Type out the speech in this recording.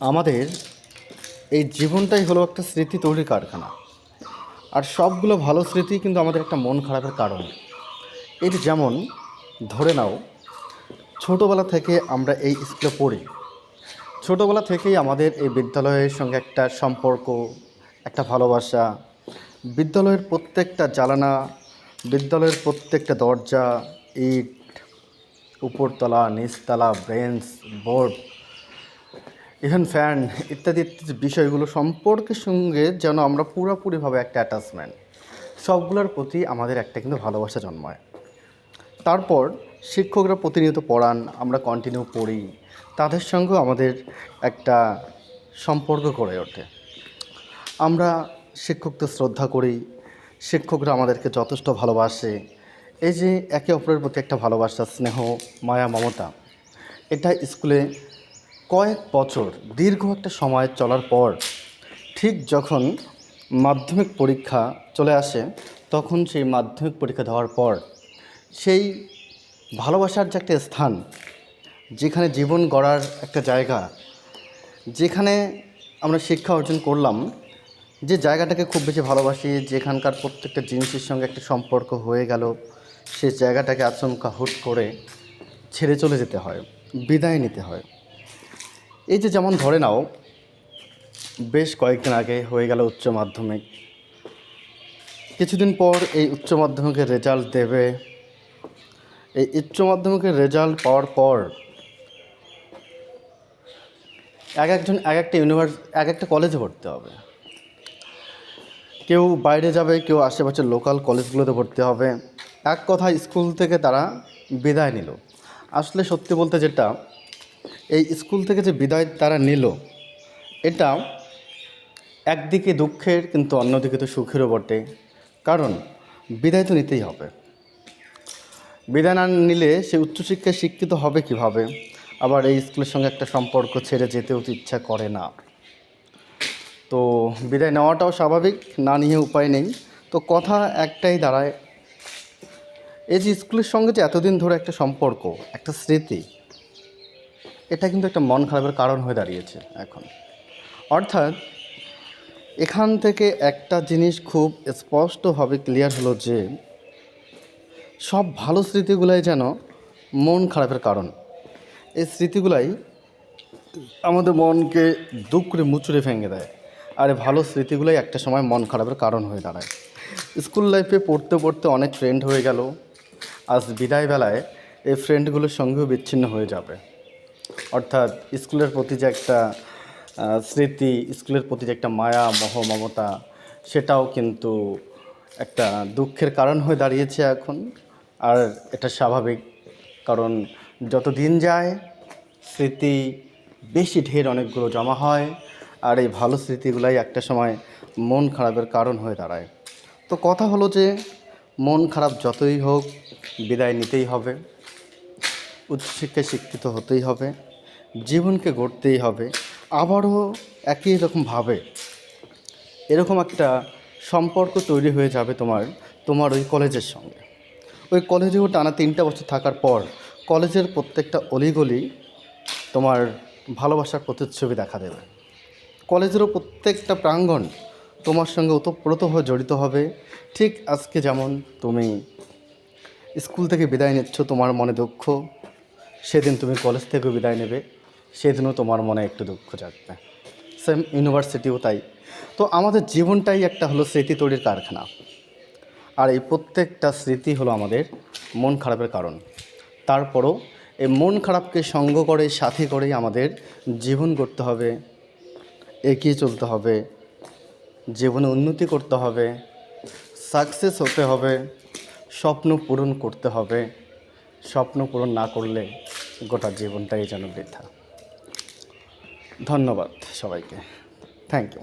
আমাদের এই জীবনটাই হলো একটা স্মৃতি তৈরির কারখানা। আর সবগুলো ভালো স্মৃতি কিন্তু আমাদের একটা মন খারাপের কারণ। এটি যেমন, ধরে নাও, ছোটোবেলা থেকে আমরা এই স্কুলে পড়ি। ছোটোবেলা থেকেই আমাদের এই বিদ্যালয়ের সঙ্গে একটা সম্পর্ক, একটা ভালোবাসা, বিদ্যালয়ের প্রত্যেকটা জ্বালানা বিদ্যালয়ের প্রত্যেকটা দরজা, ইট, উপরতলা, নিচতলা, বেঞ্চ, বোর্ড ইভেন ফ্যান, ইত্যাদি ইত্যাদি বিষয়গুলো সম্পর্কের সঙ্গে যেন আমরা পুরোপুরিভাবে একটা অ্যাটাচমেন্ট সবগুলোর প্রতি আমাদের একটা কিন্তু ভালোবাসা জন্মায়। তারপর শিক্ষকরা প্রতিনিয়ত পড়ান, আমরা কন্টিনিউ পড়ি, তাদের সঙ্গেও আমাদের একটা সম্পর্ক গড়ে ওঠে। আমরা শিক্ষকদের শ্রদ্ধা করি, শিক্ষকরা আমাদেরকে যথেষ্ট ভালোবাসে। এই যে একে অপরের প্রতি একটা ভালোবাসা, স্নেহ, মায়া, মমতা, এটা স্কুলে কয়েক বছর দীর্ঘ একটা সময় চলার পর ঠিক যখন মাধ্যমিক পরীক্ষা চলে আসে, তখন সেই মাধ্যমিক পরীক্ষা দেওয়ার পর সেই ভালোবাসার যে একটা স্থান, যেখানে জীবন গড়ার একটা জায়গা, যেখানে আমরা শিক্ষা অর্জন করলাম, যে জায়গাটাকে খুব বেশি ভালোবাসি, যেখানকার প্রত্যেকটা জিনিসের সঙ্গে একটা সম্পর্ক হয়ে গেল, সেই জায়গাটাকে আচমকা হুট করে ছেড়ে চলে যেতে হয়, বিদায় নিতে হয়। এই যে যেমন ধরে নাও, বেশ কয়েকদিন আগে হয়ে গেল উচ্চ মাধ্যমিক। কিছুদিন পর এই উচ্চ মাধ্যমিকের রেজাল্ট দেবে। এই উচ্চ মাধ্যমিকের রেজাল্ট পাওয়ার পর এক একজন, এক একটা ইউনিভার্স, এক একটা কলেজে ভর্তি হবে। কেউ বাইরে যাবে, কেউ আশেপাশের লোকাল কলেজগুলোতে ভর্তি হবে। এক কথা স্কুল থেকে তারা বিদায় নিল। আসলে সত্যি বলতে যেটা এই স্কুল থেকে যে বিদায় তারা নিল, এটা একদিকে দুঃখের কিন্তু অন্যদিকে তো সুখেরও বটে। কারণ বিদায় তো নিতেই হবে। বিদায় না নিলে সে উচ্চশিক্ষায় শিক্ষিত হবে কীভাবে? আবার এই স্কুলের সঙ্গে একটা সম্পর্ক ছেড়ে যেতেও তো ইচ্ছা করে না। তো বিদায় নেওয়াটাও স্বাভাবিক, না নিয়ে উপায় নেই। তো কথা একটাই দাঁড়ায়, এই যে স্কুলের সঙ্গে যে এতদিন ধরে একটা সম্পর্ক, একটা স্মৃতি এটা কিন্তু একটা মন খারাপের কারণ হয়ে দাঁড়িয়েছে এখন। অর্থাৎ, এখান থেকে একটা জিনিস খুব স্পষ্টভাবে ক্লিয়ার হলো যে, সব ভালো স্মৃতিগুলাই যেন মন খারাপের কারণ। এই স্মৃতিগুলাই আমাদের মনকে দুঃখ করে মুচড়ে ভেঙে দেয়। আর ভালো স্মৃতিগুলোই একটা সময় মন খারাপের কারণ হয়ে দাঁড়ায়। স্কুল লাইফে পড়তে পড়তে অনেক ফ্রেন্ড হয়ে গেল। আজ বিদায় বেলায় এই ফ্রেন্ডগুলোর সঙ্গেও বিচ্ছিন্ন হয়ে যাবে। অর্থাৎ স্কুলের প্রতি যে একটা স্মৃতি, স্কুলের প্রতি যে একটা মায়া, মহ, মমতা, সেটাও কিন্তু একটা দুঃখের কারণ হয়ে দাঁড়িয়েছে এখন। আর এটা স্বাভাবিক, কারণ যত দিন যায়, স্মৃতি বেশি ঢের অনেকগুলো জমা হয়, আর এই ভালো স্মৃতিগুলাই একটা সময় মন খারাপের কারণ হয়ে দাঁড়ায়। তো কথা হলো যে, মন খারাপ যতই হোক, বিদায় নিতেই হবে। উচ্চশিক্ষায় শিক্ষিত হতেই হবে, জীবনকে গড়তেই হবে, আবারও একই রকমভাবে এরকম একটা সম্পর্ক তৈরি হয়ে যাবে তোমার তোমার ওই কলেজের সঙ্গে। ওই কলেজেও টানা তিনটা বছর থাকার পর কলেজের প্রত্যেকটা অলিগলি তোমার ভালোবাসার প্রতিচ্ছবি দেখা দেবে। কলেজেরও প্রত্যেকটা প্রাঙ্গণ তোমার সঙ্গে ওতপ্রোতভাবে জড়িত হবে। ঠিক আজকে যেমন তুমি স্কুল থেকে বিদায় নিচ্ছ, তোমার মনে দুঃখ সেদিন তুমি কলেজ থেকে বিদায় নেবে, সেদিনও তোমার মনে একটু দুঃখ জাগবে। সেম ইউনিভার্সিটিও তাই। তো আমাদের জীবনটাই একটা হলো স্মৃতি তৈরির কারখানা। আর এই প্রত্যেকটা স্মৃতি হলো আমাদের মন খারাপের কারণ। তারপরও এই মন খারাপকে সঙ্গ করে, সাথী করেই আমাদের জীবন করতে হবে, এগিয়ে চলতে হবে, জীবনে উন্নতি করতে হবে সাকসেস হতে হবে, স্বপ্ন পূরণ করতে হবে। স্বপ্ন পূরণ না করলে গোটা জীবনটাই যেন বৃথা। ধন্যবাদ সবাইকে। Thank you